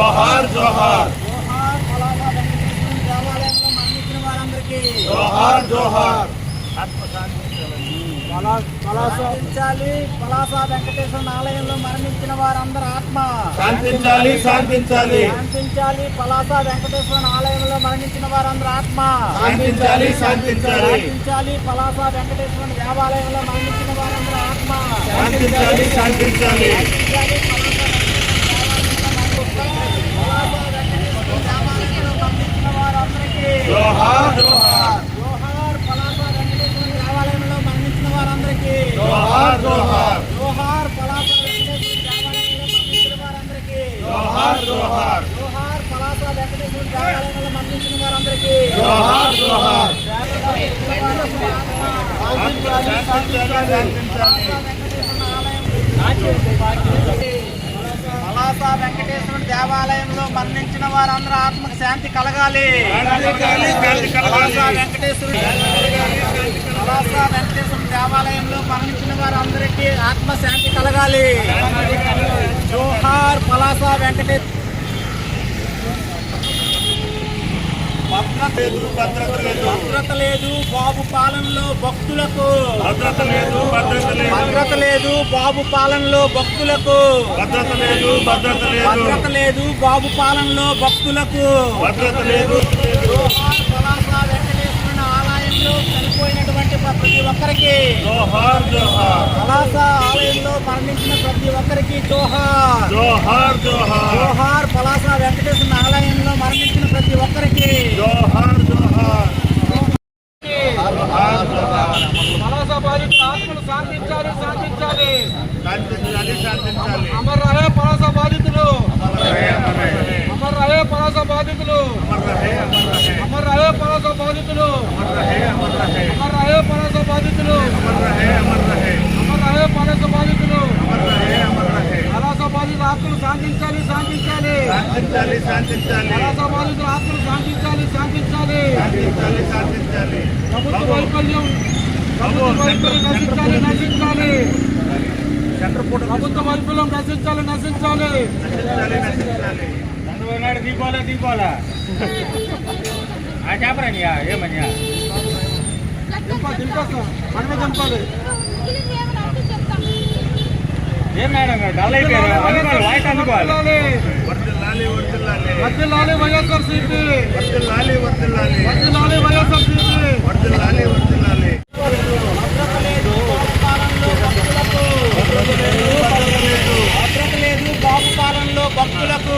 జోహార్ జోహార్. జోహార్ పలాస వెంకటేశ్వర దేవాలయంలో మరణించిన వారందరికీ జోహార్. జోహార్ శాంతించాలి పలాస వెంకటేశ్వర ఆలయంలో మరణించిన వారందరి ఆత్మ. శాంతించాలి శాంతించాలి. శాంతించాలి పలాస వెంకటేశ్వర ఆలయంలో మరణించిన వారందరి ఆత్మ. శాంతించాలి శాంతించాలి. శాంతించాలి పలాస వెంకటేశ్వర దేవాలయంలో మరణించిన వారందరి ఆత్మ. శాంతించాలి శాంతించాలి. జోహార్ జోహార్ జోహార్ పలాస వెంకటేశ్వర దేవాలయంలో మరణించిన వారందరికీ జోహార్ జోహార్ జోహార్ పలాస వెంకటేశ్వర దేవాలయంలో మరణించిన వారందరికీ జోహార్ జోహార్ జోహార్ పలాస వెంకటేశ్వర దేవాలయంలో మరణించిన వారందరికీ జోహార్ జోహార్ మాసా వెంకటేశ్వర దేవాలయంలో మరణించిన వారందరూ ఆత్మకు శాంతి కలగాలి. పలాస వెంకటేశ్వర వెంకటేశ్వర దేవాలయంలో మరణించిన వారందరికీ ఆత్మ శాంతి కలగాలి. జోహార్ పలాసా వెంకటేశ్వర భద్రత లేదు బాబు పాలనలో భక్తులకు. భద్రత లేదు భద్రత లేదు భద్రత లేదు బాబు పాలనలో భక్తులకు. భద్రత లేదు భద్రత లేదు భద్రత లేదు బాబు పాలనలో భక్తులకు. భద్రత లేదు వెంకటేశ్వరుని ఆలయంలో చనిపోయినటువంటి ప్రతి ఒక్కరికి. జోహార్ జోహార్. ఆలయంలో మరణించిన ప్రతి ఒక్కరికి జోహార్. జోహార్ జోహార్. జోహార్ పలాస వెంకటేశ్వర ఆలయంలో మరణించిన ప్రతి ఒక్కరికి. జోహార్ జోహార్ బాధితుల. ఆత్మలు శాంతించాలి శాంతించాలి అమర్ రహే పలాస బాధితులు. అమర్ రహే పలాస బాధితులు. అమర్ రహే పలాస బాధితులు. అమర్ రహే పలాస బాధితులు. అమర్ రహే పలాస బాధితులు. పలాస బాధితుల ఆత్మలు శాంతించాలి శాంతించాలి శాంతించాలి. బాధితుల ఆత్మలు శాంతించాలి శాంతించాలి. శాంతించాలి శాంతించాలి. ప్రభుత్వ వైఫల్యం ప్రభుత్వ వైఫల్యం నశించాలి నశించాలి. సెంటర్ పూట ప్రభుత్వ వైఫల్యం నశించాలి నశించాలి. నాయుడు దీపావళి దీపావళి ఆ చెప్పరనియా ఏమనియా దింపాలి దింపేస్తాం. మనమే దింపాలి. ఏం మేడం డల్ అయిపోయారు. వాయిస్ అందుకోవాలి. వర్దిల్లాలి వైఎస్ఆర్ సిపి వర్దిల్లాలి వర్దిల్లాలి వర్దిల్లాలి వైఎస్ఆర్ సిపి వర్దిల్లాలి వర్దిల్లాలి పాలనలో భక్తులకు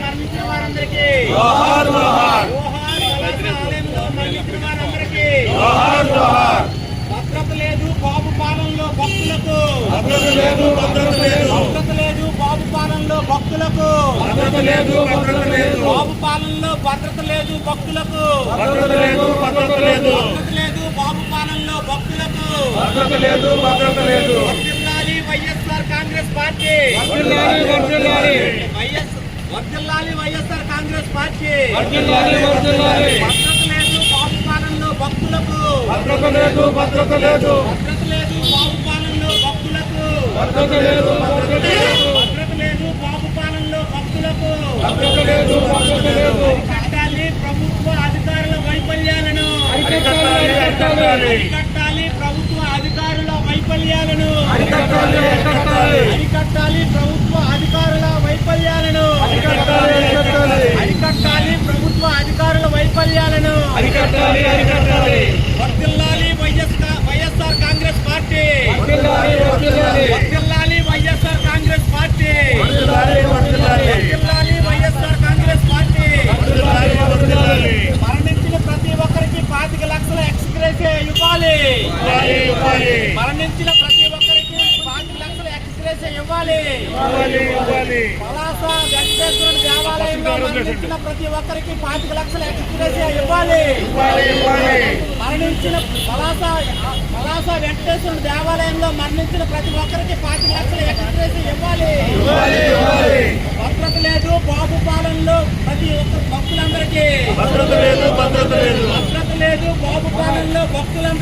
మరణించిన వారందరికీ మరణించిన వారందరికీ జోహార్ జోహార్ భద్రత లేదు బాబు పాలనలో భక్తులకు భద్రత లేదు భద్రత లేదు భద్రత లేదు బాబు పాలనలో భక్తులకు. భద్రత లేదు భద్రత లేదు. బాబు పాలనలో భద్రత లేదు భక్తులకు. భద్రత లేదు భద్రత లేదు. భద్రత లేదు బాబు పాలనలో భక్తులకు. భద్రత లేదు భద్రత లేదు. వైఎస్ఆర్ కాంగ్రెస్ పార్టీ. వైఎస్ వర్ధిల్లాలి వైఎస్ఆర్ కాంగ్రెస్ పార్టీ. భద్రత లేదు బాబు పాలనలో భక్తులకు. భద్రత లేదు భద్రత లేదు. భద్రత లేదు బాబు భద్రత లేదు బాబు పాలనలో భక్తులకు భద్రత లేదు భద్రత లేదు అరికట్టాలి ప్రభుత్వ అధికారుల వైఫల్యాలను అరికట్టాలి. అరికట్టాలి అరికట్టాలి ప్రభుత్వ అధికారుల వైఫల్యాలను అరికట్టాలి అరికట్టాలి అరికట్టాలి ప్రభుత్వ అధికారుల వైఫల్యాలను అరికట్టాలి అరికట్టాలి అరికట్టాలి ప్రభుత్వ అధికారుల వైఫల్యాలను అరికట్టాలి వైఎస్ఆర్ కాంగ్రెస్ పార్టీ వర్ధిల్లాలి వైఎస్ఆర్ కాంగ్రెస్ పార్టీ వర్ధిల్లాలి వర్ధిల్లాలి వర్ధిల్లాలి వైఎస్ఆర్ కాంగ్రెస్ పార్టీ వర్ధిల్లాలి వర్ధిల్లాలి మరణించిన ప్రతి ఒక్కరికి పాతిక లక్షల ఎక్స్గ్రేస్ ఇవ్వాలి ఇవ్వాలి ఇవ్వాలి మరణించిన ప్రతి ఒక్కరికి పాతిక లక్షల ఎక్స్గ్రేస్ ఇవ్వాలి పలాస దేవాలయంలో మరణించిన ప్రతి ఒక్కరికి పాతిక లక్షల ఇవ్వాలి. మరణించిన పలాస పలాస వెంకటేశ్వర దేవాలయంలో మరణించిన ప్రతి ఒక్కరికి పాతిక లక్షల ఇవ్వాలి ఇవ్వాలి. భద్రత లేదు బాబు పాలనలో ప్రతి ఒక్క భక్తులందరికీ. భద్రత లేదు భద్రత లేదు. భద్రత లేదు బాబు పాలనలో భక్తులందరికీ.